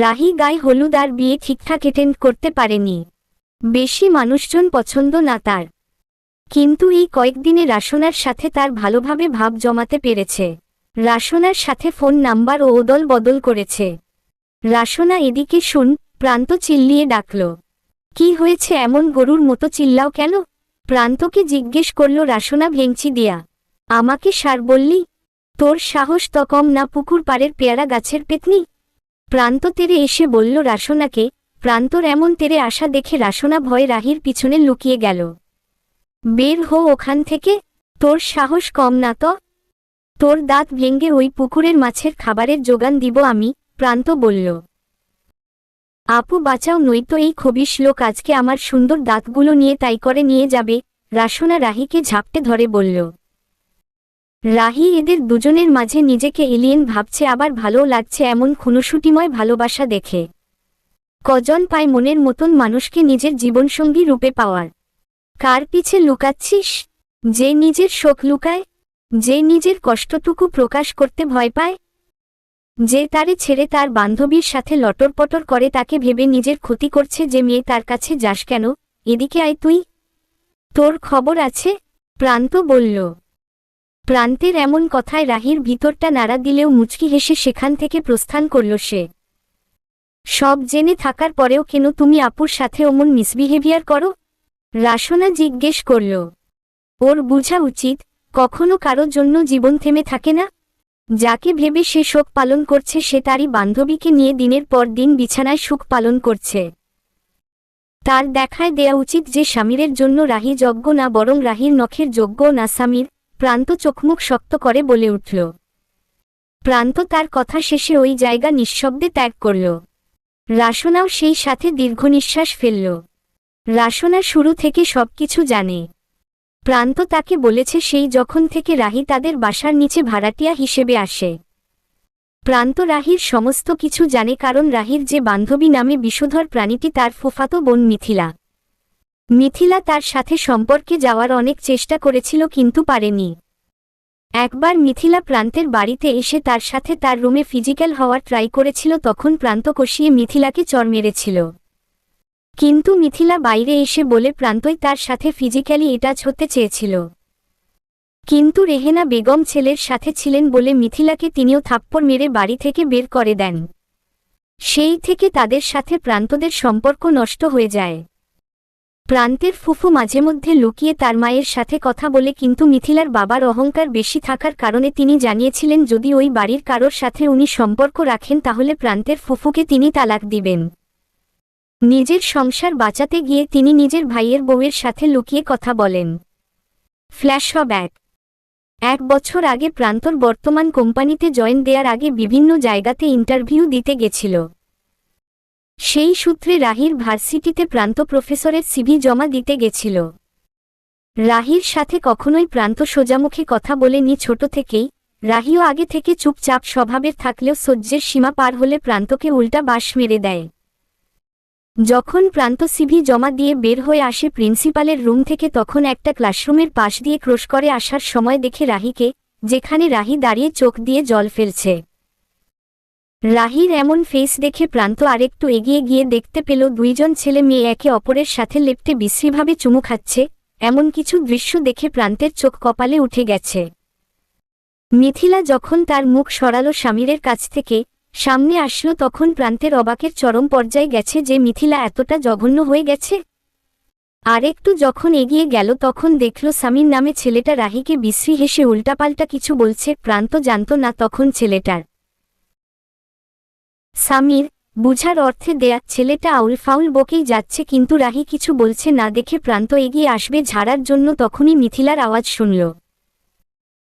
রাহি গায়ে হলুদ আর বিয়ে ঠিকঠাক অ্যাটেন্ড করতে পারেনি। বেশি মানুষজন পছন্দ না তার। কিন্তু এই কয়েকদিনে রাসনার সাথে তার ভালোভাবে ভাব জমাতে পেরেছে। রাসনার সাথে ফোন নাম্বার ও ওদল বদল করেছে। রাসনা এদিকে শুন, প্রান্ত চিল্লিয়ে ডাকল। কি হয়েছে এমন গরুর মতো চিল্লাও কেন? প্রান্তকে জিজ্ঞেস করল রাসনা ভেঙচি দিয়া। আমাকে সার বললি, তোর সাহস তো কম না পুকুর পাড়ের পেয়ারা গাছের পেতনি? প্রান্ত তেরে এসে বলল, রাসনাকে, প্রান্তর এমন তেরে আসা দেখে রাসনা ভয়ে রাহির পিছনে লুকিয়ে গেল। বের হো ওখান থেকে, তোর সাহস কম না তো? তোর দাঁত ভেঙ্গে ওই পুকুরের মাছের খাবারের যোগান দিব আমি, প্রান্ত বলল। আপু বাঁচাও, নয়তো এই খবিশ লোক আজকে আমার সুন্দর দাঁতগুলো নিয়ে তাই করে নিয়ে যাবে, রাসনা রাহিকে ঝাপটে ধরে বলল। রাহি এদের দুজনের মাঝে নিজেকে এলিয়েন ভাবছে, আবার ভালো লাগছে এমন খুনসুটিময় ভালোবাসা দেখে। কজন পায় মনের মতন মানুষকে নিজের জীবনসঙ্গী রূপে পাওয়ার। কার পিছে লুকাচ্ছিস? যে নিজের শোক লুকায়, যে নিজের কষ্টটুকু প্রকাশ করতে ভয় পায়। যে তারে ছেড়ে তার বান্ধবীর সাথে লটরপটর করে, তাকে ভেবে নিজের ক্ষতি করছে যে মেয়ে তার কাছে যাস কেন? এদিকে আয় তুই। তোর খবর আছে? প্রান্ত বলল। প্রান্তের এমন কথায় রাহির ভিতরটা নাড়া দিলেও মুচকি হেসে সেখান থেকে প্রস্থান করল সে। সব জেনে থাকার পরেও কেন তুমি আপুর সাথে অমন মিসবিহেভিয়ার করো? রাসনা জিজ্ঞেস করল। ওর বুঝা উচিত, কখনো কারোর জন্য জীবন থেমে থাকে না। যাকে ভেবে সে শোক পালন করছে সে তারই বান্ধবীকে নিয়ে দিনের পর দিন বিছানায় সুখ পালন করছে। তার দেখায় দেয়া উচিত যে স্বামীরের জন্য রাহি যজ্ঞ না বরং রাহির নখের যজ্ঞ না স্বামীর প্রান্ত চোখমুখ শক্ত করে বলে উঠল। প্রান্ত তার কথা শেষে ওই জায়গা নিঃশব্দে ত্যাগ করল। রাসনাও সেই সাথে দীর্ঘ নিঃশ্বাস ফেলল। রাসনা শুরু থেকে সবকিছু জানে। প্রান্ত তাকে বলেছে সেই যখন থেকে রাহি তাদের বাসার নিচে ভাড়াটিয়া হিসেবে আসে। প্রান্ত রাহির সমস্ত কিছু জানে কারণ রাহির যে বান্ধবী নামে বিষধর প্রাণীটি তার ফুফাতো বোন মিথিলা। মিথিলা তার সাথে সম্পর্কে যাওয়ার অনেক চেষ্টা করেছিল কিন্তু পারেনি। একবার মিথিলা প্রান্তের বাড়িতে এসে তার সাথে তার রুমে ফিজিক্যাল হওয়ার ট্রাই করেছিল তখন প্রান্ত কষিয়ে মিথিলাকে চর মেরেছিল। কিন্তু মিথিলা বাইরে এসে বলে প্রান্তই তার সাথে ফিজিক্যালি এটাচ হতে চেয়েছিল। কিন্তু রেহেনা বেগম ছেলের সাথে ছিলেন বলে মিথিলাকে তিনিও থাপ্পড় মেরে বাড়ি থেকে বের করে দেন। সেই থেকে তাদের সাথে প্রান্তদের সম্পর্ক নষ্ট হয়ে যায়। প্রান্তের ফুফু মাঝে মধ্যে লুকিয়ে তার মায়ের সাথে কথা বলে কিন্তু মিথিলার বাবার অহংকার বেশি থাকার কারণে তিনি জানিয়েছিলেন, যদি ওই বাড়ির কারোর সাথে উনি সম্পর্ক রাখেন, তাহলে প্রান্তের ফুফুকে তিনি তালাক দিবেন। নিজের সংসার বাঁচাতে গিয়ে তিনি নিজের ভাইয়ের বউয়ের সাথে লুকিয়ে কথা বলেন। ফ্ল্যাশ ফ্ল্যাশব্যাক এক বছর আগে প্রান্তর বর্তমান কোম্পানিতে জয়েন দেওয়ার আগে বিভিন্ন জায়গাতে ইন্টারভিউ দিতে গেছিল। সেই সূত্রে রাহির ভার্সিটিতে প্রান্ত প্রফেসরের সিভি জমা দিতে গেছিল। রাহির সাথে কখনোই প্রান্ত সোজামুখে কথা বলেনি ছোট থেকেই, রাহিও আগে থেকে চুপচাপ স্বভাবের থাকলেও সহ্যের সীমা পার হলে প্রান্তকে উল্টা বাস মেরে দেয়। যখন প্রান্ত সিভি জমা দিয়ে বের হয়ে আসে প্রিন্সিপালের রুম থেকে তখন একটা ক্লাসরুমের পাশ দিয়ে ক্রোশ করে আসার সময় দেখে রাহিকে, যেখানে রাহি দাঁড়িয়ে চোখ দিয়ে জল ফেলছে। রাহির এমন ফেস দেখে প্রান্ত আরেকটু এগিয়ে গিয়ে দেখতে পেল দুইজন ছেলে মেয়ে একে অপরের সাথে লেপটে বিশ্রীভাবে চুমু খাচ্ছে, এমন কিছু দৃশ্য দেখে প্রান্তের চোখ কপালে উঠে গেছে। মিথিলা যখন তার মুখ সরালো স্বামীরের কাছ থেকে, সামনে আসলো তখন প্রান্তের অবাকের চরম পর্যায়ে গেছে যে মিথিলা এতটা জঘন্য হয়ে গেছে। আরেকটু যখন এগিয়ে গেল তখন দেখল স্বামীর নামে ছেলেটা রাহিকে বিশ্রী হেসে উল্টাপাল্টা কিছু বলছে, প্রান্ত জানত না তখন ছেলেটার সামির, বুঝার অর্থে দেয়া ছেলেটা আউল ফাউল বকেই যাচ্ছে কিন্তু রাহি কিছু বলছে না দেখে প্রান্ত এগিয়ে আসবে ঝাড়ার জন্য তখনই মিথিলার আওয়াজ শুনল।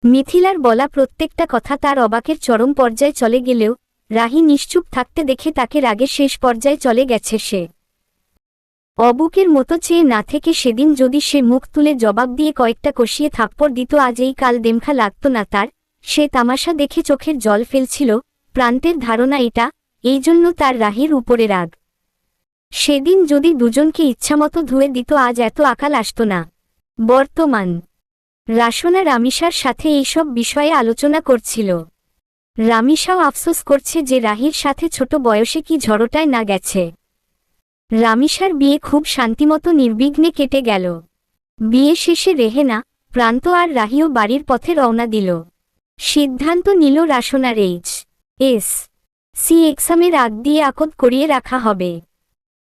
মিথিলার বলা প্রত্যেকটা কথা তার অবাকের চরম পর্যায়ে চলে গেলেও রাহি নিশ্চুপ থাকতে দেখে তাকে রাগে শেষ পর্যায়ে চলে গেছে সে। অবুকের মতো চেয়ে না থেকে সেদিন যদি সে মুখ তুলে জবাব দিয়ে কয়েকটা কষিয়ে থাপ্পড় দিত আজ এই কাল দেমখা লাগত না তার, সে তামাশা দেখে চোখের জল ফেলছিল, প্রান্তের ধারণা এটা এই জন্য তার রাহির উপরে রাগ। সেদিন যদি দুজনকে ইচ্ছামতো ধুয়ে দিত, আজ এত আকাল আসত না। বর্তমান রাসনা রামিসার সাথে এইসব বিষয়ে আলোচনা করছিল। রামিসাও আফসোস করছে যে রাহির সাথে ছোট বয়সে কি ঝড়টায় না গেছে। রামিসার বিয়ে খুব শান্তিমতো নির্বিঘ্নে কেটে গেল। বিয়ে শেষে রেহেনা, প্রান্ত আর রাহিও বাড়ির পথে রওনা দিল। সিদ্ধান্ত নিল রাসনার এইচ এস। সি এক্সামের আগ দিয়ে আকদ করিয়ে রাখা হবে।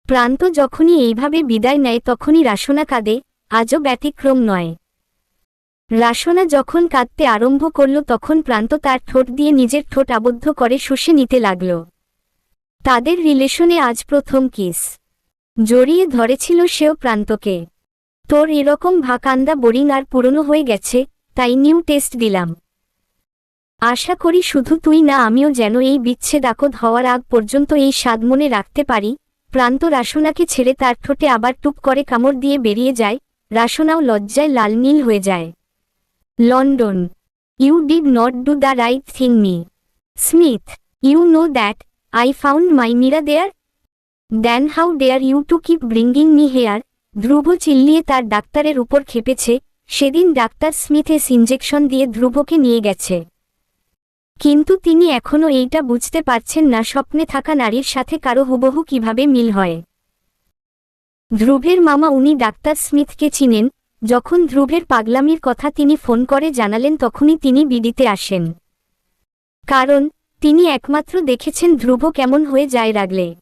প্রান্ত যখনই এইভাবে বিদায় নেয় তখনই রাসনা কাঁদে, আজও ব্যতিক্রম নয়। রাসনা যখন কাঁদতে আরম্ভ করল তখন প্রান্ত তার ঠোঁট দিয়ে নিজের ঠোঁট আবদ্ধ করে শুষে নিতে লাগল। তাদের রিলেশনে আজ প্রথম কিস। জড়িয়ে ধরেছিল সেও প্রান্তকে। তোর এরকম ভাকান্দা বোরিং আর পুরনো হয়ে গেছে, তাই নিউ টেস্ট দিলাম। আশা করি শুধু তুই না, আমিও যেন এই বিচ্ছেদ আকদ হওয়ার আগ পর্যন্ত এই স্বাদ মনে রাখতে পারি। প্রান্ত রাসনাকে ছেড়ে তার ঠোঁটে আবার টুপ করে কামড় দিয়ে বেরিয়ে যায়। রাসনাও লজ্জায় লাল নীল হয়ে যায়। London. You did not do the right thing me. Smith, you know that I found my Meera there? Then how dare you to keep bringing me here? Dhruv চিল্লিয়ে তার ডাক্তারের উপর খেপেছে। সেদিন ডাক্তার স্মিথেস ইঞ্জেকশন দিয়ে ধ্রুবকে নিয়ে গেছে। কিন্তু তিনি এখনও এইটা বুঝতে পারছেন না স্বপ্নে থাকা নারীর সাথে কারও হুবহু কীভাবে মিল হয়। ধ্রুবের মামা উনি ডাক্তার স্মিথকে চিনেন, যখন ধ্রুবের পাগলামির কথা তিনি ফোন করে জানালেন তখনই তিনি বিডিতে আসেন। কারণ, তিনি একমাত্র দেখেছেন ধ্রুব কেমন হয়ে যায় রাগলে।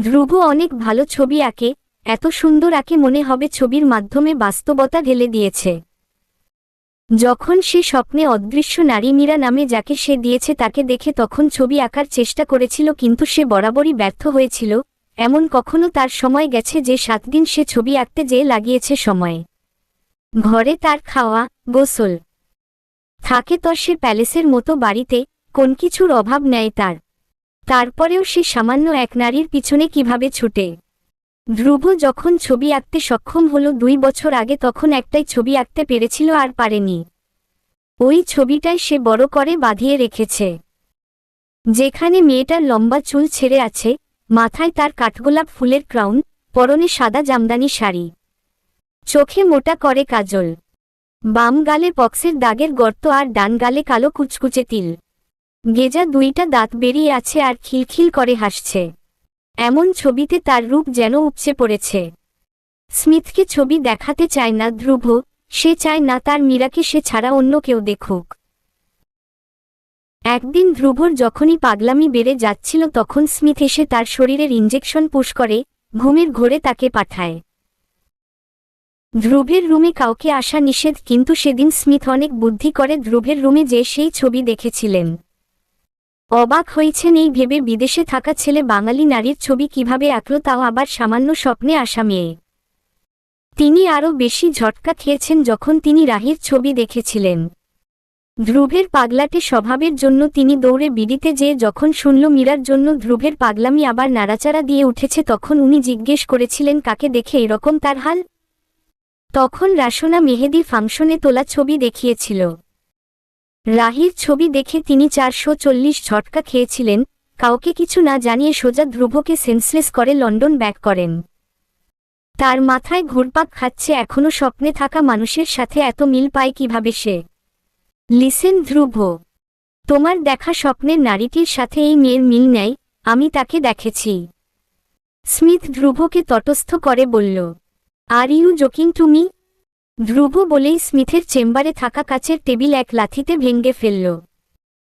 ধ্রুব অনেক ভালো ছবি আঁকে, এত সুন্দর আঁকে মনে হবে ছবির মাধ্যমে বাস্তবতা ঢেলে দিয়েছে। যখন সে স্বপ্নে অদৃশ্য নারী মীরা নামে যাকে সে দিয়েছে তাকে দেখে তখন ছবি আঁকার চেষ্টা করেছিল কিন্তু সে বরাবরই ব্যর্থ হয়েছিল, এমন কখনো তার সময় গেছে যে সাত দিন সে ছবি আঁকতে যেয়ে লাগিয়েছে সময়ে। ঘরে তার খাওয়া, গোসল। থাকে তো সে প্যালেসের মতো বাড়িতে, কোন কিছুর অভাব নেয় তার। তারপরেও সে সামান্য এক নারীর পিছনে কীভাবে ছুটে? ধ্রুব যখন ছবি আঁকতে সক্ষম হল দুই বছর আগে তখন একটাই ছবি আঁকতে পেরেছিল আর পারেনি। ওই ছবিটাই সে বড় করে বাঁধিয়ে রেখেছে। যেখানে মেয়েটার লম্বা চুল ছেড়ে আছে, মাথায় তার কাঠগোলাপ ফুলের ক্রাউন, পরনে সাদা জামদানি শাড়ি। চোখে মোটা করে কাজল। বাম গালে পক্সের দাগের গর্ত আর ডান গালে কালো কুচকুচে তিল। গেজা দুইটা দাঁত বেরিয়ে আছে আর খিলখিল করে হাসছে। এমন ছবিতে তার রূপ যেন উপচে পড়েছে। স্মিথকে ছবি দেখাতে চায় না ধ্রুব, সে চায় না তার মীরাকে, সে ছাড়া অন্য কেউ দেখুক। একদিন ধ্রুবর যখনই পাগলামি বেড়ে যাচ্ছিল তখন স্মিথ এসে তার শরীরের ইঞ্জেকশন পুশ করে, ঘুমের ঘোরে তাকে পাঠায়। ধ্রুবের রুমে কাউকে আসা নিষেধ, কিন্তু সেদিন স্মিথ অনেক বুদ্ধি করে ধ্রুবের রুমে যে সেই ছবি দেখেছিলেন। অবাক হয়েছেন এই ভেবে বিদেশে থাকা ছেলে বাঙালি নারীর ছবি কীভাবে আঁকল তাও আবার সামান্য স্বপ্নে আসা মেয়ে। তিনি আরও বেশি ঝটকা খেয়েছেন যখন তিনি রাহির ছবি দেখেছিলেন। ধ্রুবের পাগলাটে স্বভাবের জন্য তিনি দৌড়ে বিডিতে যেয়ে যখন শুনল মীরার জন্য ধ্রুবের পাগলামি আবার নাড়াচাড়া দিয়ে উঠেছে তখন উনি জিজ্ঞেস করেছিলেন, কাকে দেখে এরকম তার হাল? তখন রাসনা মেহেদি ফাংশনে তোলা ছবি দেখিয়েছিল। রাহির ছবি দেখে তিনি চারশো চল্লিশ ঝটকা খেয়েছিলেন, কাউকে কিছু না জানিয়ে সোজা ধ্রুবকে সেন্সলেস করে লন্ডন ব্যাক করেন। তার মাথায় ঘুরপাক খাচ্ছে এখনও স্বপ্নে থাকা মানুষের সাথে এত মিল পায় কীভাবে সে? লিসেন ধ্রুব, তোমার দেখা স্বপ্নের নারীটির সাথে এই মেয়ের মিল নেয় আমি তাকে দেখেছি। স্মিথ ধ্রুবকে তটস্থ করে বলল, are you joking to me? Dhruba বলেই স্মিথের চেম্বারে থাকা কাচের টেবিল এক লাথিতে ভেঙ্গে ফেলল।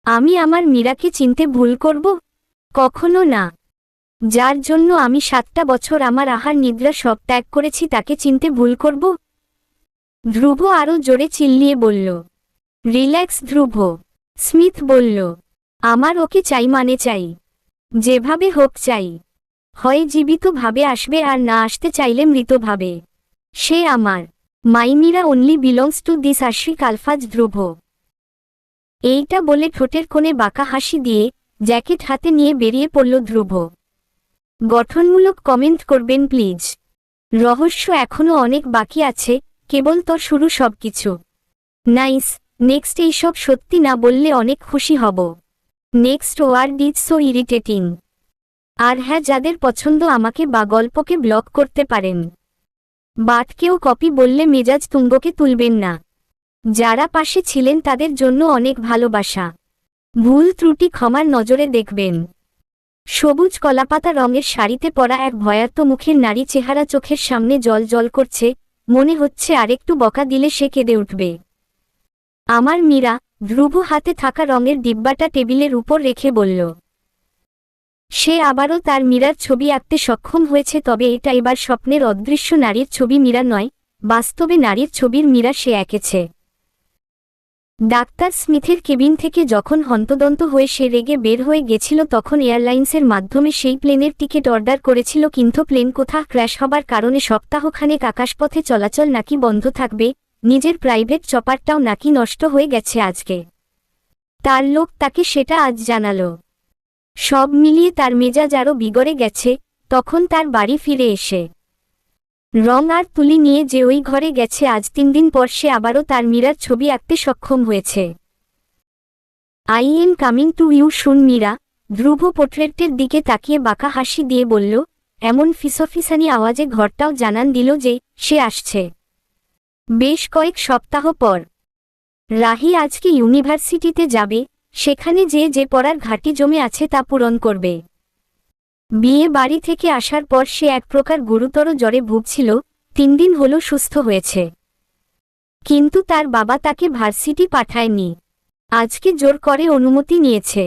আমি আমার মীরাকে চিনতে ভুল করব? কখনো না। যার জন্য আমি সাতটা বছর আমার আহার নিদ্রা সব ত্যাগ করেছি তাকে চিনতে ভুল করব? ধ্রুব আরও জোরে চিল্লিয়ে বলল। রিল্যাক্স ধ্রুব। স্মিথ বলল, আমার ওকে চাই মানে চাই। যেভাবে হোক চাই। হয় জীবিতভাবে আসবে আর না আসতে চাইলে মৃতভাবে। সে আমার মাইমিরা অনলি বিলংস টু দিস আশ্বিক আলফাজ ধ্রুব। এইটা বলে ঠোঁটের কোণে বাঁকা হাসি দিয়ে জ্যাকেট হাতে নিয়ে বেরিয়ে পড়ল ধ্রুব। গঠনমূলক কমেন্ট করবেন প্লিজ রহস্য এখনও অনেক বাকি আছে, কেবল তোর শুরু সবকিছু। নাইস নেক্সট এইসব সত্যি না বললে অনেক খুশি হব। Next word this so irritating আর হ্যাঁ যাদের পছন্দ আমাকে বা গল্পকে ব্লক করতে পারেন। বাট কেউ কপি বললে মেজাজ তুঙ্গকে তুলবেন না। যারা পাশে ছিলেন তাদের জন্য অনেক ভালোবাসা। ভুল ত্রুটি ক্ষমার নজরে দেখবেন। সবুজ কলাপাতা রঙের শাড়িতে পরা এক ভয়ার্ত মুখের নারী চেহারা চোখের সামনে জল জল করছে, মনে হচ্ছে আরেকটু বকা দিলে সে কেঁদে উঠবে। আমার মীরা, ধ্রুব হাতে থাকা রঙের ডিব্বাটা টেবিলের উপর রেখে বলল সে আবারও তার মীরার ছবি আঁকতে সক্ষম হয়েছে, তবে এটা এবার স্বপ্নের অদৃশ্য নারীর ছবি মীরা নয়, বাস্তবে নারীর ছবির মীরা সে এঁকেছে। ডাক্তার স্মিথের কেবিন থেকে যখন হন্তদন্ত হয়ে সে রেগে বের হয়ে গেছিল, তখন এয়ারলাইন্সের মাধ্যমে সেই প্লেনের টিকিট অর্ডার করেছিল, কিন্তু প্লেন কোথা ক্র্যাশ হবার কারণে সপ্তাহখানেক আকাশপথে চলাচল নাকি বন্ধ থাকবে, নিজের প্রাইভেট চপারটাও নাকি নষ্ট হয়ে গেছে আজকে। তার লোক তাকে সেটা আজ জানালো। সব মিলিয়ে তার মেজাজ আরও বিগড়ে গেছে, তখন তার বাড়ি ফিরে এসে। রং আর তুলি নিয়ে যে ওই ঘরে গেছে আজ তিন দিন পর সে আবারও তার মীরার ছবি আঁকতে সক্ষম হয়েছে। I am coming to you soon Meera, Dhruv পোর্ট্রেটের দিকে তাকিয়ে বাঁকা হাসি দিয়ে বলল, এমন ফিসফিসানি আওয়াজে ঘরটাও জানান দিল যে সে আসছে। বেশ কয়েক সপ্তাহ পর। রাহি আজকে ইউনিভার্সিটিতে যাবে? সেখানে যে যে পড়ার ঘাটি জমে আছে তা পূরণ করবে। বিয়ে বাড়ি থেকে আসার পর সে এক প্রকার গুরুতর জ্বরে ভুগছিল, তিন দিন হল সুস্থ হয়েছে। কিন্তু তার বাবা তাকে ভার্সিটি পাঠায়নি। আজকে জোর করে অনুমতি নিয়েছে।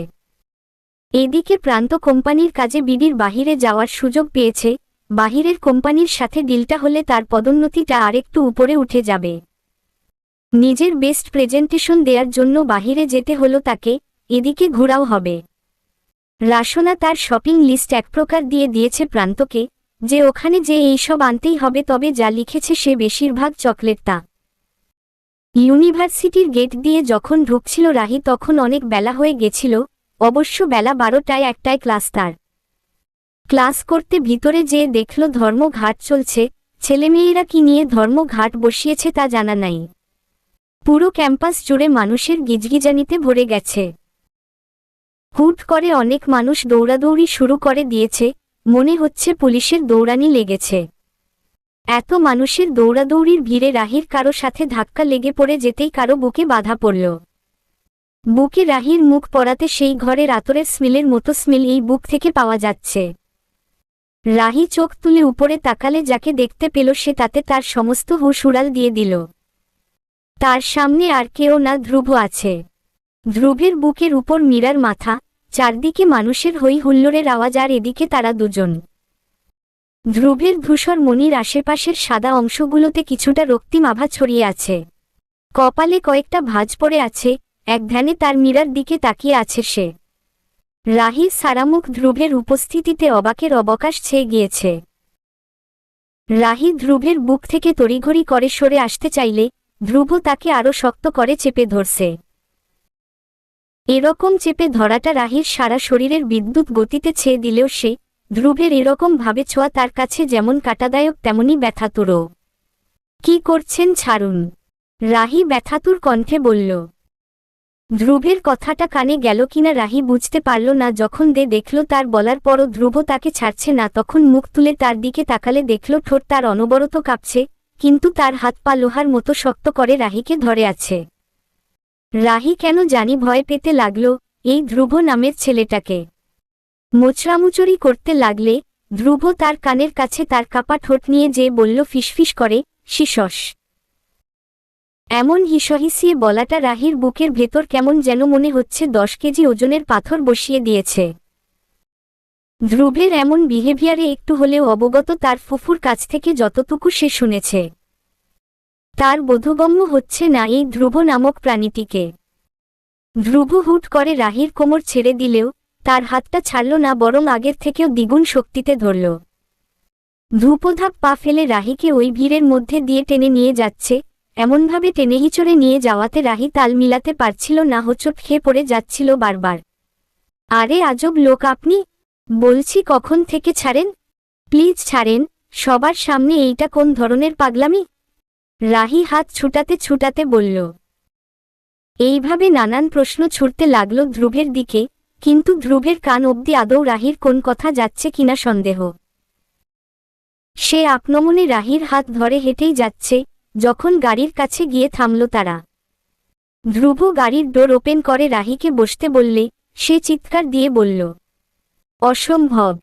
এদিকে প্রান্ত কোম্পানির কাজে বিডির বাহিরে যাওয়ার সুযোগ পেয়েছে, বাহিরের কোম্পানির সাথে ডিলটা হলে তার পদোন্নতিটা আরেকটু উপরে উঠে যাবে। নিজের বেস্ট প্রেজেন্টেশন দেওয়ার জন্য বাহিরে যেতে হলো তাকে, এদিকে ঘোরাও হবে। রাসনা তার শপিং লিস্ট এক প্রকার দিয়ে দিয়েছে প্রান্তকে, যে ওখানে যে এইসব আনতেই হবে তবে যা লিখেছে সে বেশিরভাগ চকলেট তা। ইউনিভার্সিটির গেট দিয়ে যখন ঢুকছিল রাহি তখন অনেক বেলা হয়ে গেছিল, অবশ্য বেলা বারোটায় একটায় ক্লাস তার। ক্লাস করতে ভিতরে যেয়ে দেখল ধর্মঘাট চলছে, ছেলেমেয়েরা কি নিয়ে ধর্মঘাট বসিয়েছে তা জানা নাই। পুরো ক্যাম্পাস জুড়ে মানুষের গিজগিজানিতে ভরে গেছে। হুট করে অনেক মানুষ দৌড়াদৌড়ি শুরু করে দিয়েছে, মনে হচ্ছে পুলিশের দৌড়ানি লেগেছে। এত মানুষের দৌড়াদৌড়ির ভিড়ে রাহির কারও সাথে ধাক্কা লেগে পড়ে যেতেই কারও বুকে বাধা পড়ল। বুকে রাহির মুখ পড়াতে সেই ঘরের আতরের স্মিলের মতো স্মিল এই বুক থেকে পাওয়া যাচ্ছে। রাহি চোখ তুলে উপরে তাকালে যাকে দেখতে পেল সে তাতে তার সমস্ত হুশ উড়াল দিয়ে দিল। তার সামনে আর কেউ না ধ্রুব আছে। ধ্রুবের বুকের উপর মীরার মাথা, চারদিকে মানুষের হই হুল্লোড়ের আওয়াজ আর এদিকে তারা দুজন। ধ্রুবের ধূসর মনির আশেপাশের সাদা অংশগুলোতে কিছুটা রক্তিম আভা ছড়িয়ে আছে। কপালে কয়েকটা ভাঁজ পড়ে আছে, এক ধ্যানে তার মীরার দিকে তাকিয়ে আছে সে। রাহি সারামুখ ধ্রুবের উপস্থিতিতে অবাকের অবকাশ ছেয়ে গিয়েছে। রাহি ধ্রুবের বুক থেকে তড়িঘড়ি করে সরে আসতে চাইলে ধ্রুব তাকে আরও শক্ত করে চেপে ধরছে। এরকম চেপে ধরাটা রাহির সারা শরীরের বিদ্যুৎ গতিতে ছেয়ে দিলেও সে ধ্রুবের এরকম ভাবে ছোঁয়া তার কাছে যেমন কাটাদায়ক তেমনি ব্যথাতুরও। কি করছেন ছাড়ুন? রাহি ব্যথাতুর কণ্ঠে বলল। ধ্রুবের কথাটা কানে গেল কিনা রাহি বুঝতে পারল না। যখন দে দেখল তার বলার পরও ধ্রুব তাকে ছাড়ছে না, তখন মুখ তুলে তার দিকে তাকালে দেখল ঠোঁট তার অনবরত কাঁপছে। কিন্তু তার হাত পা লোহার মতো শক্ত করে রাহিকে ধরে আছে। রাহি কেন জানি ভয় পেতে লাগল, এই ধ্রুব নামের ছেলেটাকে। মোচড়ামুচড়ি করতে লাগলে, ধ্রুব তার কানের কাছে তার কাপা ঠোঁট নিয়ে যে বলল ফিসফিস করে শিশস এমন হিসহিসিয়ে বলাটা রাহির বুকের ভেতর কেমন যেন মনে হচ্ছে, দশ কেজি ওজনের পাথর বসিয়ে দিয়েছে। ধ্রুবের এমন বিহেভিয়ারে একটু হলেও অবগত তার ফুফুর কাছ থেকে যতটুকু সে শুনেছে। তার বোধগম্য হচ্ছে না এই ধ্রুব নামক প্রাণীটিকে। ধ্রুব হুট করে রাহির কোমর ছেড়ে দিলেও তার হাতটা ছাড়ল না, বরং আগের থেকেও দ্বিগুণ শক্তিতে ধরল। ধ্রুপধাপ পা ফেলে রাহিকে ওই ভিড়ের মধ্যে দিয়ে টেনে নিয়ে যাচ্ছে। এমনভাবে টেনে হিচড়ে নিয়ে যাওয়াতে রাহি তাল মিলাতে পারছিল না, হোচট খেয়ে পড়ে যাচ্ছিল বারবার। আরে আজব লোক আপনি! বলছি কখন থেকে ছাড়েন? প্লিজ ছাড়েন, সবার সামনে এইটা কোন ধরনের পাগলামি? রাহি হাত ছুটাতে ছুটাতে বলল। এইভাবে নানান প্রশ্ন ছুটতে লাগল ধ্রুবের দিকে, কিন্তু ধ্রুবের কান অবধি আদৌ রাহির কোন কথা যাচ্ছে কিনা সন্দেহ। সে আপনমনে রাহির হাত ধরে হেঁটেই যাচ্ছে, যখন গাড়ির কাছে গিয়ে থামল তারা। ধ্রুব গাড়ির ডোর ওপেন করে রাহিকে বসতে বললে, সে চিৎকার দিয়ে বলল অসম্ভব।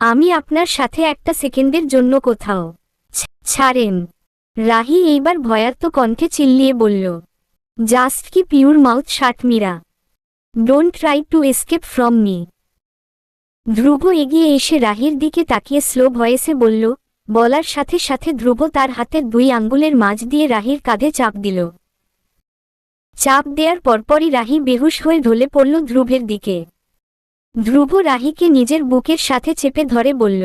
আমি আপনার সাথে একটা সেকেন্ডের জন্য কোথাও ছাড়েন। রাহি এইবার ভয়ার্ত কণ্ঠে চিল্লিয়ে বলল, just keep your mouth shut, Meera. Don't try to escape from me. Dhruv এগিয়ে এসে রাহির দিকে তাকিয়ে স্লো ভয়েসে বলল, বলার সাথে সাথে ধ্রুব তার হাতের দুই আঙ্গুলের মাঝ দিয়ে রাহির কাঁধে চাপ দিল। চাপ দেওয়ার পরপরই রাহি বেহুশ হয়ে ঢলে পড়ল ধ্রুবের দিকে। ধ্রুব রাহিকে নিজের বুকের সাথে চেপে ধরে বলল,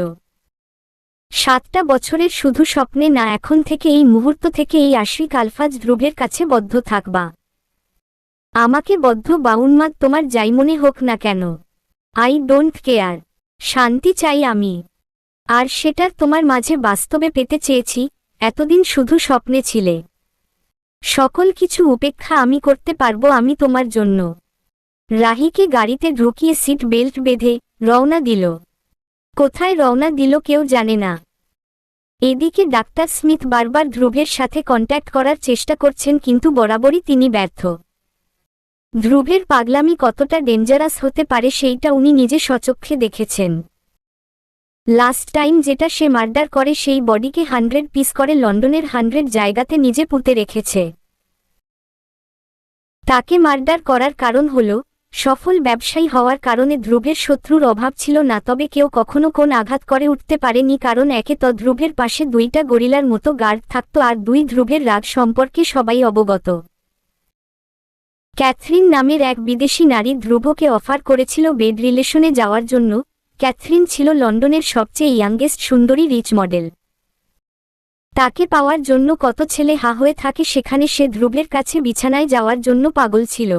সাতটা বছরের শুধু স্বপ্নে না, এখন থেকে এই মুহূর্ত থেকে এই আশ্বিক আলফাজ ধ্রুবের কাছে বদ্ধ থাকবা। আমাকে বদ্ধ বাউন্মাদ তোমার যাই মনে হোক না কেন। I don't care. শান্তি চাই আমি। আর সেটার তোমার মাঝে বাস্তবে পেতে চেয়েছি, এতদিন শুধু স্বপ্নে ছিলে। সকল কিছু উপেক্ষা আমি করতে পারব আমি তোমার জন্য। রাহিকে গাড়িতে ঢুকিয়ে সিট বেল্ট বেঁধে রওনা দিল। কোথায় রওনা দিল কেউ জানে না। এদিকে ডাক্তার স্মিথ বারবার ধ্রুবের সাথে কন্ট্যাক্ট করার চেষ্টা করছেন কিন্তু বরাবরই তিনি ব্যর্থ। ধ্রুবের পাগলামি কতটা ডেঞ্জারাস হতে পারে সেইটা উনি নিজে সচক্ষে দেখেছেন। লাস্ট টাইম যেটা সে মার্ডার করে সেই বডিকে হান্ড্রেড পিস করে লন্ডনের হান্ড্রেড জায়গাতে নিজে পুঁতে রেখেছে। তাকে মার্ডার করার কারণ হল সফল ব্যবসায়ী হওয়ার কারণে ধ্রুবের শত্রুর অভাব ছিল না, তবে কেউ কখনো কোন আঘাত করে উঠতে পারেনি কারণ একে তো ধ্রুবের পাশে দুইটা গরিলার মতো গার্ড থাকত আর দুই ধ্রুবের রাগ সম্পর্কে সবাই অবগত। ক্যাথরিন নামের এক বিদেশি নারী ধ্রুবকে অফার করেছিল বেড রিলেশনে যাওয়ার জন্য। ক্যাথরিন ছিল লন্ডনের সবচেয়ে ইয়াংগেস্ট সুন্দরী রিচ মডেল। তাকে পাওয়ার জন্য কত ছেলে হা হয়ে থাকে সেখানে সে ধ্রুবের কাছে বিছানায় যাওয়ার জন্য পাগল ছিল।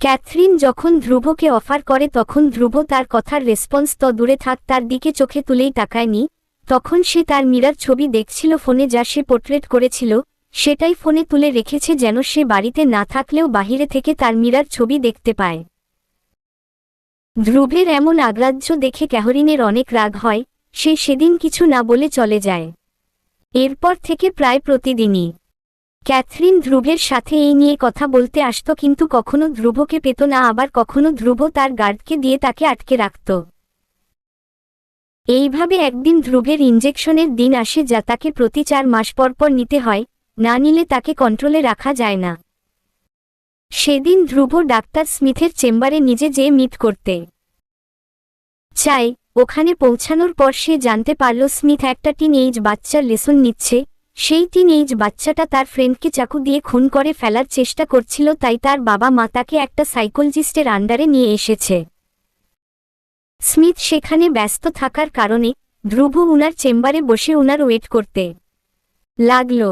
ক্যাথরিন যখন ধ্রুবকে অফার করে তখন ধ্রুব তার কথার রেসপন্স তো দূরে থাক, তার দিকে চোখে তুলেই তাকায়নি। তখন সে তার মীরার ছবি দেখছিল ফোনে যা সে পোর্ট্রেট করেছিল, সেটাই ফোনে তুলে রেখেছে যেন সে বাড়িতে না থাকলেও বাহিরে থেকে তার মীরার ছবি দেখতে পায়। ধ্রুবের এমন আগ্রাহ্য দেখে ক্যাহরিনের অনেক রাগ হয়, সে সেদিন কিছু না বলে চলে যায়। এরপর থেকে প্রায় প্রতিদিনই। ক্যাথরিন ধ্রুবের সাথে এই নিয়ে কথা বলতে আসত কিন্তু কখনো ধ্রুবকে পেত না, আবার কখনো ধ্রুব তার গার্ডকে দিয়ে তাকে আটকে রাখত। এইভাবে একদিন ধ্রুবের ইঞ্জেকশনের দিন আসে যা তাকে প্রতি চার মাস পর পর নিতে হয়, না নিলে তাকে কন্ট্রোলে রাখা যায় না। সেদিন ধ্রুব ডাক্তার স্মিথের চেম্বারে নিজে যেয়ে মিট করতে চায়। ওখানে পৌঁছানোর পর সে জানতে পারল স্মিথ একটা টিন এইজ বাচ্চার লেসন নিচ্ছে সেই টিন এইজ বাচ্চাটা তার ফ্রেন্ডকে চাকু দিয়ে খুন করে ফেলার চেষ্টা করছিল, তাই তার বাবা মা তাকে একটা সাইকোলজিস্টের আন্ডারে নিয়ে এসেছে। স্মিথ সেখানে ব্যস্ত থাকার কারণে ধ্রুব উনার চেম্বারে বসে উনার ওয়েট করতে লাগল।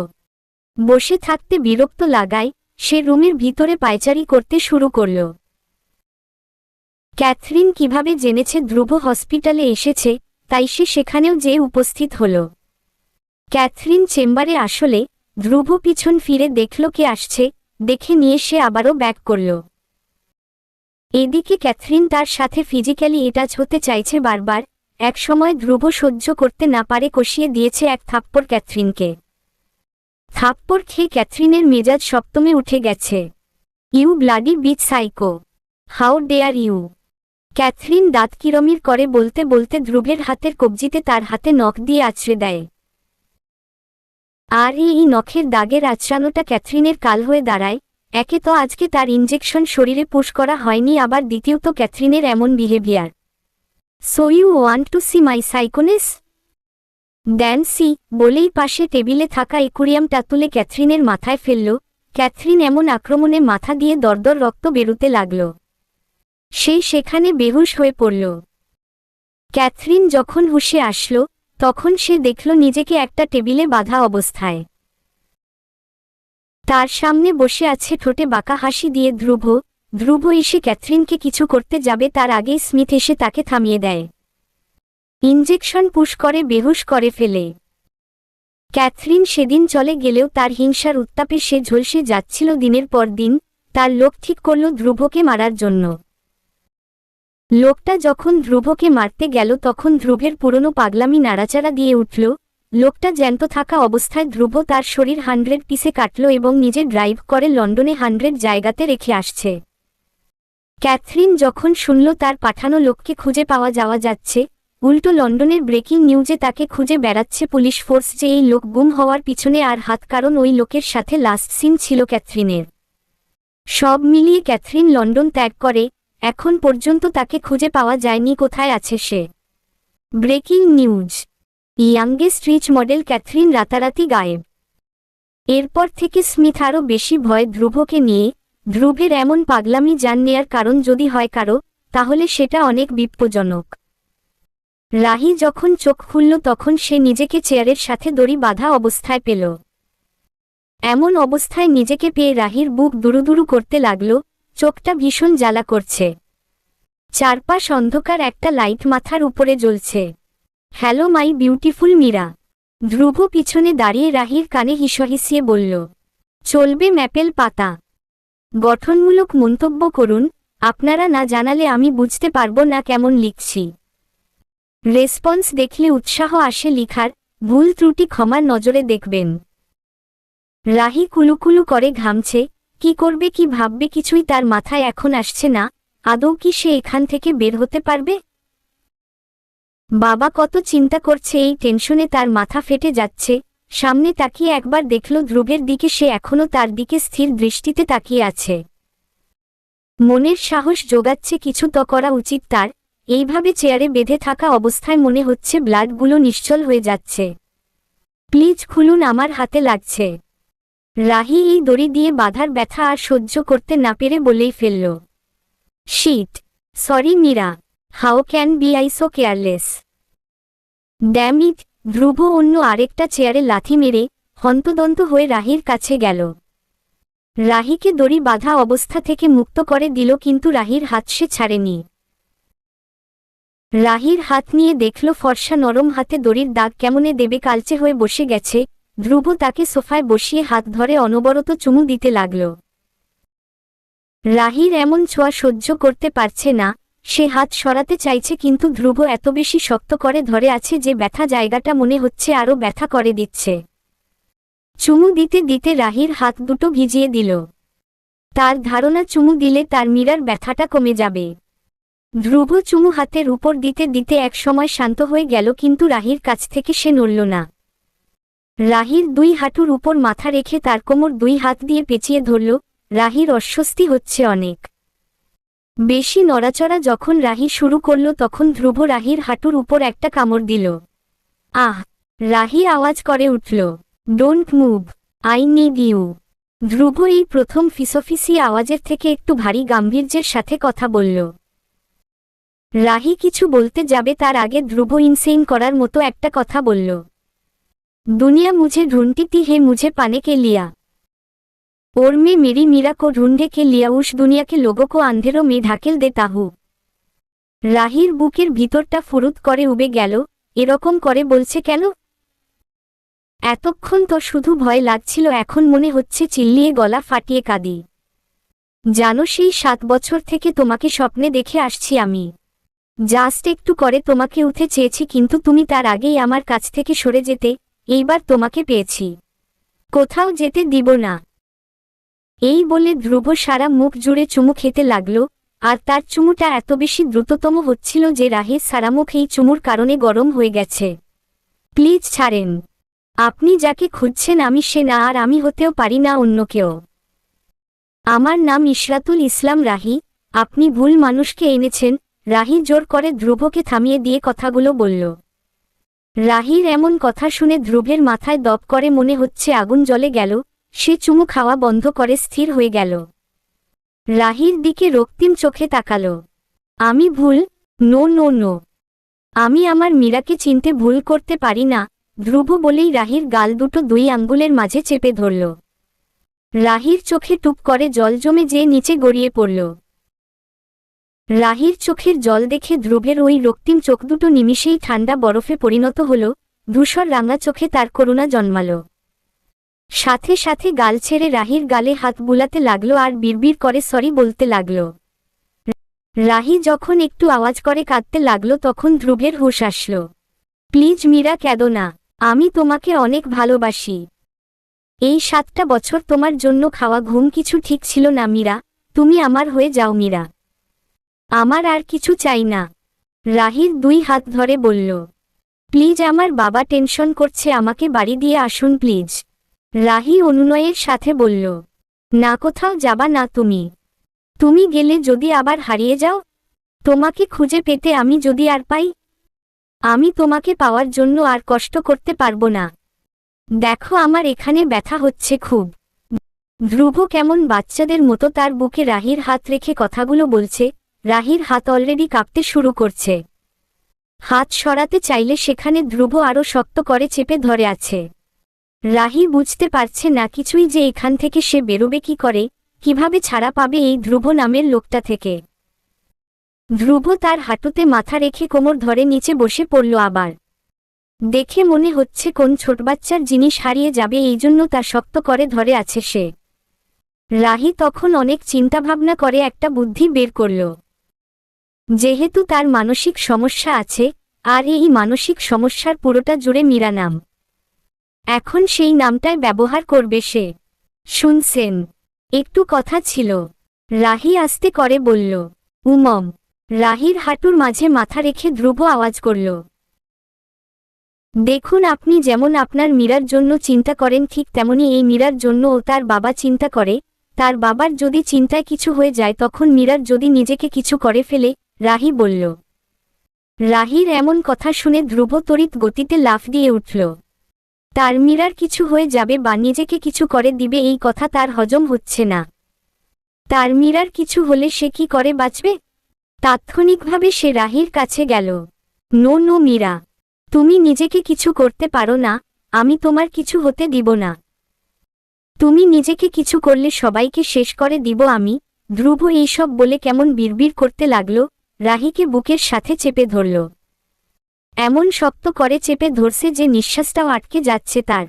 বসে থাকতে বিরক্ত লাগায় সে রুমের ভিতরে পায়চারি করতে শুরু করল। ক্যাথরিন কীভাবে জেনেছে ধ্রুব হসপিটালে এসেছে, তাই সে সেখানেও যে উপস্থিত হল। ক্যাথরিন চেম্বারে আসলে ধ্রুব পিছন ফিরে দেখল কে আসছে, দেখে নিয়ে সে আবারও ব্যাক করল। এদিকে ক্যাথরিন তার সাথে ফিজিক্যালি এটাচ হতে চাইছে বারবার, একসময় ধ্রুব সহ্য করতে না পারে কষিয়ে দিয়েছে এক থাপ্পড় ক্যাথরিনকে। থাপ্পড় খেয়ে ক্যাথরিনের মেজাজ সপ্তমে উঠে গেছে। You bloody bitch psycho. How dare you? Catherine দাঁত কিরমির করে বলতে বলতে ধ্রুবের হাতের কবজিতে তার হাতে নখ দিয়ে আছড়ে দেয়। আর এই নখের দাগের আছড়ানোটা ক্যাথরিনের কাল হয়ে দাঁড়ায়, একে তো আজকে তার ইঞ্জেকশন শরীরে পুশ করা হয়নি, আবার দ্বিতীয়ত ক্যাথরিনের এমন behaviour. So you want to see my psychoness then see বলেই পাশে টেবিলে থাকা একুরিয়ামটা তুলে ক্যাথরিনের মাথায় ফেলল, ক্যাথরিন এমন আক্রমণে মাথা দিয়ে দরদর রক্ত বেরুতে লাগল। সেই সেখানে বেহুশ হয়ে পড়ল। ক্যাথরিন যখন হুশে আসলো তখন সে দেখল নিজেকে একটা টেবিলে বাধা অবস্থায়। তার সামনে বসে আছে ঠোঁটে বাঁকা হাসি দিয়ে ধ্রুব। ধ্রুব এসে ক্যাথরিনকে কিছু করতে যাবে, তার আগেই স্মিথ এসে তাকে থামিয়ে দেয়। ইঞ্জেকশন পুশ করে, বেহুশ করে ফেলে। ক্যাথরিন সেদিন চলে গেলেও তার হিংসার উত্তাপে সে ঝলসে যাচ্ছিল দিনের পর দিন, তার লোক ঠিক করল ধ্রুবকে মারার জন্য। লোকটা যখন ধ্রুবকে মারতে গেল তখন ধ্রুবের পুরনো পাগলামি নাড়াচাড়া দিয়ে উঠল। লোকটা জ্যান্ত থাকা অবস্থায় ধ্রুব তার শরীর হান্ড্রেড পিসে কাটল এবং নিজে ড্রাইভ করে লন্ডনে হান্ড্রেড জায়গাতে রেখে আসছে। ক্যাথরিন যখন শুনল তার পাঠানো লোককে খুঁজে পাওয়া যাওয়া যাচ্ছে, উল্টো লন্ডনের ব্রেকিং নিউজে তাকে খুঁজে বেড়াচ্ছে পুলিশ ফোর্স যে এই লোক গুম হওয়ার পিছনে আর হাত, কারণ ওই লোকের সাথে লাস্ট সিন ছিল ক্যাথরিনের। সব মিলিয়ে ক্যাথরিন লন্ডন ত্যাগ করে এখন পর্যন্ত তাকে খুঁজে পাওয়া যায়নি, কোথায় আছে সে? Breaking news. Youngest rich model Catherine রাতারাতি গায়েব। এরপর থেকে স্মিথ আরও বেশি ভয় ধ্রুবকে নিয়ে। ধ্রুবের এমন পাগলামি যান নেয়ার কারণ যদি হয় কারও, তাহলে সেটা অনেক বিপজ্জনক। রাহি যখন চোখ খুলল তখন সে নিজেকে চেয়ারের সাথে দড়ি বাঁধা অবস্থায় পেল। এমন অবস্থায় নিজেকে পেয়ে রাহির বুক দুরুদুরু করতে লাগল। চোখটা ভীষণ জ্বালা করছে। চারপাশ অন্ধকার একটা লাইট মাথার উপরে জ্বলছে। Hello my beautiful Meera. Dhruv পিছনে দাঁড়িয়ে রাহির কানে হিসহিসিয়ে বলল, চলবে ম্যাপেল পাতা। গঠনমূলক মন্তব্য করুন, আপনারা না জানালে আমি বুঝতে পারব না কেমন লিখছি। রেসপন্স দেখলে উৎসাহ আসে লিখার, ভুল ত্রুটি ক্ষমার নজরে দেখবেন। রাহি কুলুকুলু করে ঘামছে কি করবে, কি ভাববে কিছুই তার মাথায় এখন আসছে না। আদৌ কি সে এখান থেকে বের হতে পারবে? বাবা কত চিন্তা করছে, এই টেনশনে তার মাথা ফেটে যাচ্ছে। সামনে তাকিয়ে একবার দেখল ধ্রুবের দিকে সে এখনও তার দিকে স্থির দৃষ্টিতে তাকিয়ে আছে। মনের সাহস যোগাচ্ছে, কিছু তো করা উচিত তার। এইভাবে চেয়ারে বেঁধে থাকা অবস্থায় মনে হচ্ছে ব্লাডগুলো নিশ্চল হয়ে যাচ্ছে। প্লিজ খুলুন, আমার হাতে লাগছে। রাহি এই দড়ি দিয়ে বাধার ব্যথা আর সহ্য করতে না পেরে বলেই ফেলল। Shit. Sorry, Meera. How can be I so careless. Damn it. Dhruv অন্য আরেকটা চেয়ারে লাথি মেরে হন্তদন্ত হয়ে রাহির কাছে গেল। রাহিকে দড়ি বাঁধা অবস্থা থেকে মুক্ত করে দিল, কিন্তু রাহির হাত সে ছাড়েনি। রাহির হাত নিয়ে দেখল ফর্সা নরম হাতে দড়ির দাগ কেমনে দেবে কালচে হয়ে বসে গেছে ধ্রুব তাকে সোফায় বসিয়ে হাত ধরে অনবরত চুমু দিতে লাগল। রাহির এমন ছোঁয়া সহ্য করতে পারছে না, সে হাত সরাতে চাইছে কিন্তু ধ্রুব এত বেশি শক্ত করে ধরে আছে যে ব্যথা জায়গাটা মনে হচ্ছে আরও ব্যথা করে দিচ্ছে। চুমু দিতে দিতে রাহির হাত দুটো ভিজিয়ে দিল। তার ধারণা চুমু দিলে তার মীরার ব্যথাটা কমে যাবে। ধ্রুব চুমু হাতের উপর দিতে দিতে এক সময় শান্ত হয়ে গেল কিন্তু রাহির কাছ থেকে সে নড়ল না। রাহির দুই হাঁটুর উপর মাথা রেখে তার কোমর দুই হাত দিয়ে পেঁচিয়ে ধরল, রাহির অস্বস্তি হচ্ছে অনেক। বেশি নড়াচড়া যখন রাহি শুরু করল তখন ধ্রুব রাহির হাঁটুর উপর একটা কামড় দিল। আহ! রাহি আওয়াজ করে উঠল don't move I need you Dhruv এই প্রথম ফিসফিসি আওয়াজের থেকে একটু ভারী গাম্ভীর্যের সাথে কথা বলল। রাহি কিছু বলতে যাবে তার আগে ধ্রুব ইনসেইন করার মতো একটা কথা বলল। দুনিয়া মুঝে ঢুনটিতি হে মুঝে পানে কে লিয়া और में मेरी मीरा को ढूंढे के लिया उस दुनिया के लोगों को अंधेरों में ढाकेल देता हूँ রাহির বুকের ভিতরটা ফুরুত করে উবে গেল এরকম করে বলছে কেন এতক্ষণ তো শুধু ভয় লাগছিল এখন মনে হচ্ছে চিল্লিয়ে গলা ফাটিয়ে কাঁদি জানো সেই সাত বছর থেকে তোমাকে স্বপ্নে দেখে আসছি আমি জাস্ট একটু করে তোমাকে উঠে চেয়েছি কিন্তু তুমি তার আগেই আমার কাছ থেকে সরে যেতে এইবার তোমাকে পেয়েছি। কোথাও যেতে দিব না। এই বলে ধ্রুব সারা মুখ জুড়ে চুমু খেতে লাগল, আর তার চুমুটা এত বেশি দ্রুততম হচ্ছিল যে রাহের সারা মুখ এই চুমুর কারণে গরম হয়ে গেছে। প্লিজ ছাড়েন। আপনি যাকে খুঁজছেন আমি সে না, আর আমি হতেও পারি না অন্য কেউ। আমার নাম ইশরাতুল ইসলাম রাহি, আপনি ভুল মানুষকে এনেছেন। রাহি জোর করে ধ্রুবকে থামিয়ে দিয়ে কথাগুলো বলল। রাহির এমন কথা শুনে ধ্রুবের মাথায় দপ করে মনে হচ্ছে আগুন জলে গেল, সে চুমু খাওয়া বন্ধ করে স্থির হয়ে গেল। রাহির দিকে রক্তিম চোখে তাকাল। আমি ভুল? No no no. আমি আমার মীরাকে চিনতে ভুল করতে পারি না, ধ্রুব বলেই রাহির গাল দুটো দুই আঙ্গুলের মাঝে চেপে ধরল। রাহির চোখে টুপ করে জল জমে যেয়ে নিচে গড়িয়ে পড়ল। রাহির চোখের জল দেখে ধ্রুবের ওই রক্তিম চোখ দুটো নিমিষেই ঠান্ডা বরফে পরিণত হল, ধূসর রাঙা চোখে তার করুণা জন্মাল। সাথে সাথে গাল ছেড়ে রাহির গালে হাত বুলাতে লাগল আর বিড়বিড় করে সরি বলতে লাগল। রাহি যখন একটু আওয়াজ করে কাঁদতে লাগল তখন ধ্রুবের হুশ আসলো। প্লিজ মীরা, কেঁদো না, আমি তোমাকে অনেক ভালোবাসি। এই সাতটা বছর তোমার জন্য খাওয়া ঘুম কিছু ঠিক ছিল না মীরা, তুমি আমার হয়ে যাও মীরা। আমার আর কিছু চাই না। রাহির দুই হাত ধরে বলল, প্লিজ আমার বাবা টেনশন করছে, আমাকে বাড়ি দিয়ে আসুন প্লিজ। রাহি অনুনয়ের সাথে বলল, না কোথাও যাবা না তুমি। তুমি গেলে যদি আবার হারিয়ে যাও, তোমাকে খুঁজে পেতে আমি যদি আর পাই, আমি তোমাকে পাওয়ার জন্য আর কষ্ট করতে পারব না। দেখো আমার এখানে ব্যথা হচ্ছে খুব। ধ্রুব কেমন বাচ্চাদের মতো তার বুকে রাহির হাত রেখে কথাগুলো বলছে রাহির হাত অলরেডি কাঁপতে শুরু করছে। হাত সরাতে চাইলে সেখানে ধ্রুব আরও শক্ত করে চেপে ধরে আছে। রাহি বুঝতে পারছে না কিছুই যে এখান থেকে সে বেরোবে কি করে, কীভাবে ছাড়া পাবে এই ধ্রুব নামের লোকটা থেকে। ধ্রুব তার হাঁটুতে মাথা রেখে কোমর ধরে নিচে বসে পড়ল আবার। দেখে মনে হচ্ছে কোন ছোট বাচ্চার জিনিস হারিয়ে যাবে এই জন্য তা শক্ত করে ধরে আছে সে। রাহি তখন অনেক চিন্তাভাবনা করে একটা বুদ্ধি বের করল। যেহেতু তার মানসিক সমস্যা আছে, আর এই মানসিক সমস্যার পুরোটা জুড়ে মীরা নাম। এখন সেই নামটাই ব্যবহার করবে সে। শুনছেন? একটু কথা ছিল। রাহি আস্তে করে বলল, উমম। রাহির হাঁটুর মাঝে মাথা রেখে ধ্রুব আওয়াজ করল, দেখুন আপনি যেমন আপনার মীরার জন্য চিন্তা করেন ঠিক তেমনি এই মীরার জন্য ও তার বাবা চিন্তা করে, তার বাবার যদি চিন্তায় কিছু হয়ে যায় তখন মীরার যদি নিজেকে কিছু করে ফেলে রাহি বলল। রাহির এমন কথা শুনে ধ্রুব তড়িৎ গতিতে লাফ দিয়ে উঠল। তার মীরার কিছু হয়ে যাবে বা নিজেকে কিছু করে দিবে এই কথা তার হজম হচ্ছে না। তার মীরার কিছু হলে সে কি করে বাঁচবে? তাৎক্ষণিকভাবে সে রাহির কাছে গেল। নো নো মীরা, তুমি নিজেকে কিছু করতে পারো না, আমি তোমার কিছু হতে দিব না। তুমি নিজেকে কিছু করলে সবাইকে শেষ করে দিব আমি। ধ্রুব এইসব বলে কেমন বিড়বিড় করতে লাগল। রাহিকে বুকের সাথে চেপে ধরল। এমন শক্ত করে চেপে ধরছে যে নিঃশ্বাসটাও আটকে যাচ্ছে তার।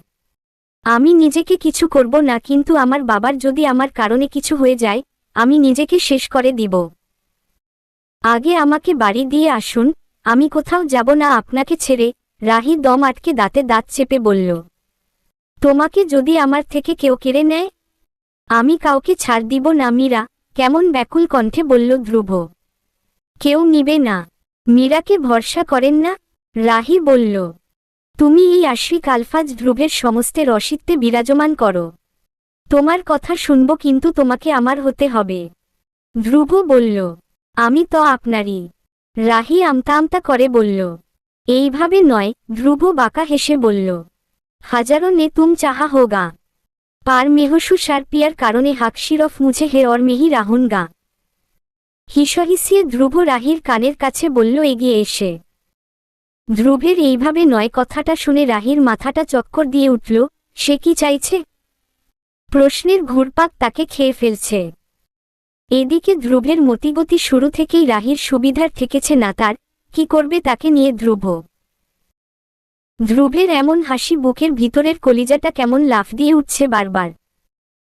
আমি নিজেকে কিছু করব না, কিন্তু আমার বাবার যদি আমার কারণে কিছু হয়ে যায়, আমি নিজেকে শেষ করে দিব। আগে আমাকে বাড়ি দিয়ে আসুন, আমি কোথাও যাব না, আপনাকে ছেড়ে, রাহি দম আটকে দাঁতে দাঁত চেপে বলল। তোমাকে যদি আমার থেকে কেউ কেড়ে নেয়? আমি কাউকে ছাড় দিব না, মীরা, কেমন ব্যাকুল কণ্ঠে বলল ধ্রুব। কেউ নিবে না। মীরাকে ভরসা করেন না। রাহি বলল, তুমি এই আশ্বিক আলফাজ ধ্রুবের সমস্তের অসিত্বে বিরাজমান করো। তোমার কথা শুনব কিন্তু তোমাকে আমার হতে হবে। ধ্রুব বলল, আমি তো আপনারই। রাহি আমতা আমতা করে বলল, এইভাবে নয়। ধ্রুব বাঁকা হেসে বলল, হাজারো নে তুম চাহা হোগা। পার মেহসু সার পিয়ার কারণে হাকশিরফ মুঝে হে অর মেহি রাহুন গা। হিসহিসিয়ে ধ্রুব রাহির কানের কাছে বলল, এগিয়ে এসে। ধ্রুবের এইভাবে নয় কথাটা শুনে রাহির মাথাটা চক্কর দিয়ে উঠল, সে কি চাইছে? প্রশ্নের ঘুরপাক তাকে খেয়ে ফেলছে। এদিকে ধ্রুবের মতিগতি শুরু থেকেই রাহির সুবিধার থেকেছে না, তার কি করবে তাকে নিয়ে ধ্রুব? ধ্রুবের এমন হাসি বুকের ভিতরের কলিজাটা কেমন লাফ দিয়ে উঠছে বারবার।